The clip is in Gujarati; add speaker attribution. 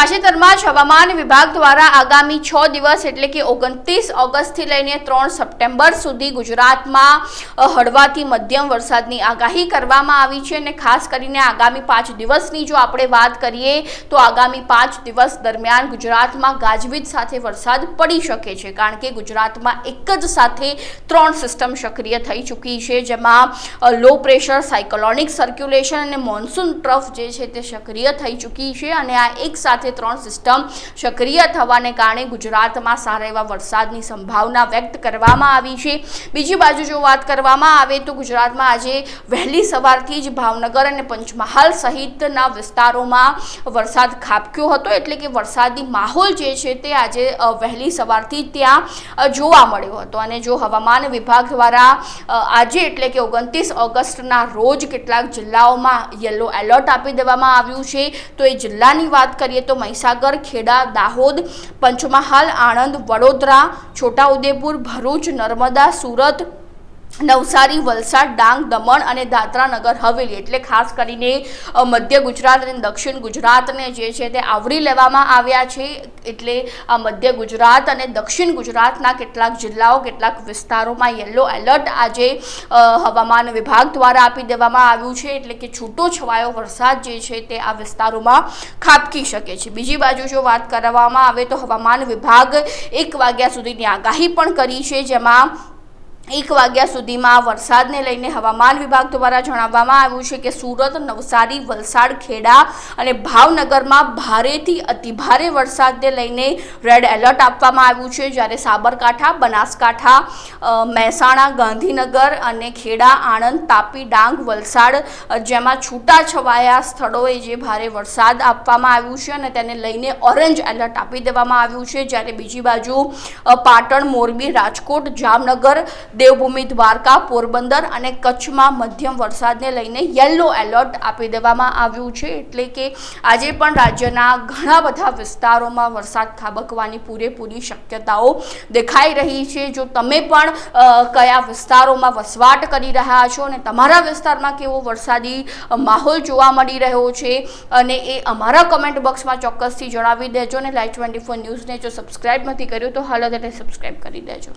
Speaker 1: તાજેતરમાં જ હવામાન વિભાગ દ્વારા આગામી છ દિવસ એટલે કે ઓગણત્રીસ ઓગસ્ટથી લઈને ત્રણ સપ્ટેમ્બર સુધી ગુજરાતમાં હળવાથી મધ્યમ વરસાદની આગાહી કરવામાં આવી છે અને ખાસ કરીને આગામી પાંચ દિવસની જો આપણે વાત કરીએ તો આગામી પાંચ દિવસ દરમિયાન ગુજરાતમાં ગાજવીજ સાથે વરસાદ પડી શકે છે કારણ કે ગુજરાતમાં એક જ સાથે ત્રણ સિસ્ટમ સક્રિય થઈ ચૂકી છે જેમાં લો પ્રેશર સાયકોલોનિક સર્ક્યુલેશન અને મોન્સૂન ટ્રફ જે છે તે સક્રિય થઈ ચૂકી છે અને આ એક સાથે ત્રણ સિસ્ટમ સક્રિય થવાને કારણે ગુજરાતમાં સારા એવા વરસાદની સંભાવના વ્યક્ત કરવામાં આવી છે. બીજી બાજુ જો વાત કરવામાં આવે તો ગુજરાતમાં આજે વહેલી સવારથી જ ભાવનગર અને પંચમહાલ સહિતના વિસ્તારોમાં વરસાદ ખાબક્યો હતો. એટલે કે વરસાદી માહોલ જે છે તે આજે વહેલી સવારથી ત્યાં જોવા મળ્યો હતો. અને જો હવામાન વિભાગ દ્વારા આજે એટલે કે ઓગણત્રીસ ઓગસ્ટના રોજ કેટલાક જિલ્લાઓમાં યલો એલર્ટ આપી દેવામાં આવ્યું છે. તો એ જિલ્લાની વાત કરીએ તો મહીસાગર, ખેડા, દાહોદ, પંચમહાલ, આણંદ, વડોદરા, છોટાઉદેપુર, ભરૂચ, નર્મદા, સુરત, નવસારી, વલસાડ, ડાંગ, દમણ અને દાદરા નગર હવેલી. એટલે ખાસ કરીને મધ્ય ગુજરાત અને દક્ષિણ ગુજરાતને જે છે તે આવરી લેવામાં આવ્યા છે. એટલે મધ્ય ગુજરાત અને દક્ષિણ ગુજરાતના કેટલાક જિલ્લાઓ, કેટલાક વિસ્તારોમાં યલો એલર્ટ આજે હવામાન વિભાગ દ્વારા આપી દેવામાં આવ્યું છે. એટલે કે છૂટો છવાયો વરસાદ જે છે તે આ વિસ્તારોમાં ખાબકી શકે છે. બીજી બાજુ જો વાત કરવામાં આવે તો હવામાન વિભાગ એક વાગ્યા સુધીની આગાહી પણ કરી છે, જેમાં એક વાગ્યા સુધીમાં વરસાદને લઈને હવામાન વિભાગ દ્વારા જણાવવામાં આવ્યું છે કે સુરત, નવસારી, વલસાડ, ખેડા અને ભાવનગરમાં ભારેથી અતિભારે વરસાદને લઈને રેડ એલર્ટ આપવામાં આવ્યું છે. જ્યારે સાબરકાંઠા, બનાસકાંઠા મહેસાણા, ગાંધીનગર અને ખેડા, આણંદ, તાપી, ડાંગ, વલસાડ જેમાં છૂટાછવાયા સ્થળોએ જે ભારે વરસાદ આપવામાં આવ્યું છે અને તેને લઈને ઓરેન્જ એલર્ટ આપી દેવામાં આવ્યું છે. જ્યારે બીજી બાજુ પાટણ, મોરબી, રાજકોટ, જામનગર દેવભૂમિ દ્વારકા, પોરબંદર અને કચ્છમાં મધ્યમ વરસાદને લઈને યલો એલર્ટ આપી દેવામાં આવ્યું છે. એટલે કે આજે પણ રાજ્યના ઘણા બધા વિસ્તારોમાં વરસાદ ખાબકવાની પૂરેપૂરી શક્યતાઓ દેખાઈ રહી છે. જો તમે પણ કયા વિસ્તારોમાં વસવાટ કરી રહ્યા છો અને તમારા વિસ્તારમાં કેવો વરસાદી માહોલ જોવા મળી રહ્યો છે અને એ અમારા કમેન્ટ બોક્સમાં ચોક્કસથી જણાવી દેજો અને લાઈવ ટ્વેન્ટી ફોર ન્યૂઝને જો સબસ્ક્રાઇબ નથી કર્યું તો હાલત એટલે એને સબસ્ક્રાઇબ કરી દેજો.